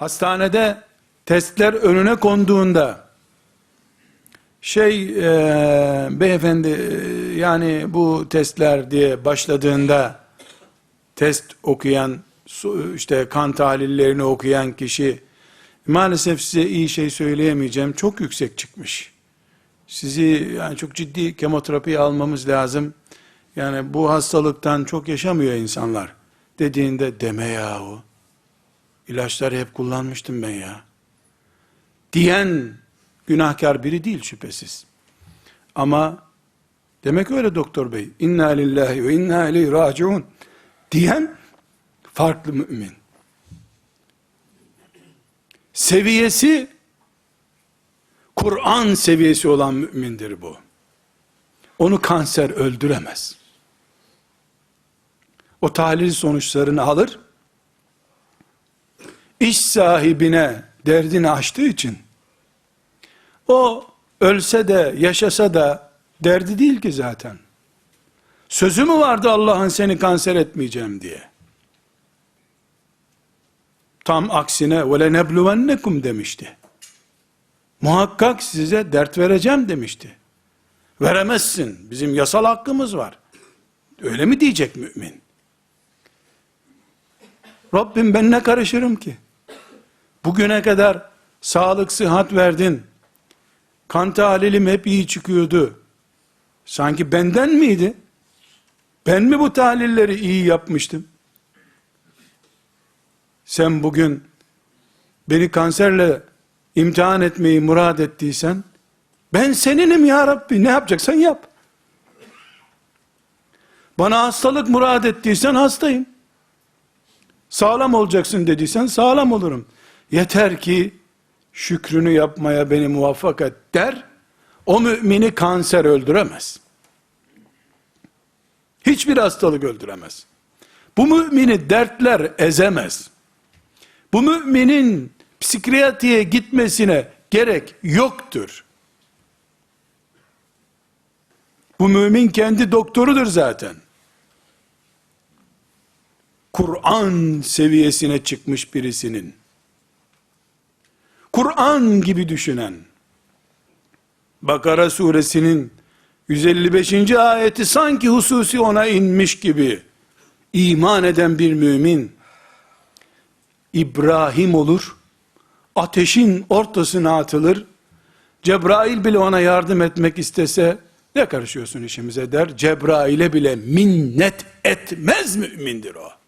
hastanede testler önüne konduğunda şey e, beyefendi e, yani bu testler diye başladığında test okuyan işte kan tahlillerini okuyan kişi maalesef size iyi şey söyleyemeyeceğim çok yüksek çıkmış. Sizi yani çok ciddi kemoterapi almamız lazım. Yani bu hastalıktan çok yaşamıyor insanlar dediğinde deme yahu. İlaçları hep kullanmıştım ben ya. Diyen günahkar biri değil şüphesiz. Ama demek öyle doktor bey. İnna lillahi ve inna ileyhi raciun diyen farklı mümin. Seviyesi Kur'an seviyesi olan mümindir bu. Onu kanser öldüremez. O tahlil sonuçlarını alır, iş sahibine derdini açtığı için o ölse de yaşasa da derdi değil ki zaten. Sözü mü vardı Allah'ın seni kanser etmeyeceğim diye? Tam aksine vele nebluvennekum demişti. Muhakkak size dert vereceğim demişti. Veremezsin. Bizim yasal hakkımız var. Öyle mi diyecek mümin? Rabbim ben ne karışırım ki? Bugüne kadar sağlık, sıhhat verdin. Kan tahlilim hep iyi çıkıyordu. Sanki benden miydi? Ben mi bu tahlilleri iyi yapmıştım? Sen bugün beni kanserle imtihan etmeyi murad ettiysen, ben seninim ya Rabbi, ne yapacaksan yap. Bana hastalık murad ettiysen hastayım. Sağlam olacaksın dediysen sağlam olurum. Yeter ki şükrünü yapmaya beni muvaffak et der, o mümini kanser öldüremez. Hiçbir hastalık öldüremez. Bu mümini dertler ezemez. Bu müminin psikiyatriye gitmesine gerek yoktur. Bu mümin kendi doktorudur zaten. Kur'an seviyesine çıkmış birisinin, Kur'an gibi düşünen, Bakara suresinin 155. ayeti sanki hususi ona inmiş gibi iman eden bir mümin, İbrahim olur, ateşin ortasına atılır, Cebrail bile ona yardım etmek istese, ne karışıyorsun işimize der, Cebrail'e bile minnet etmez mümindir o.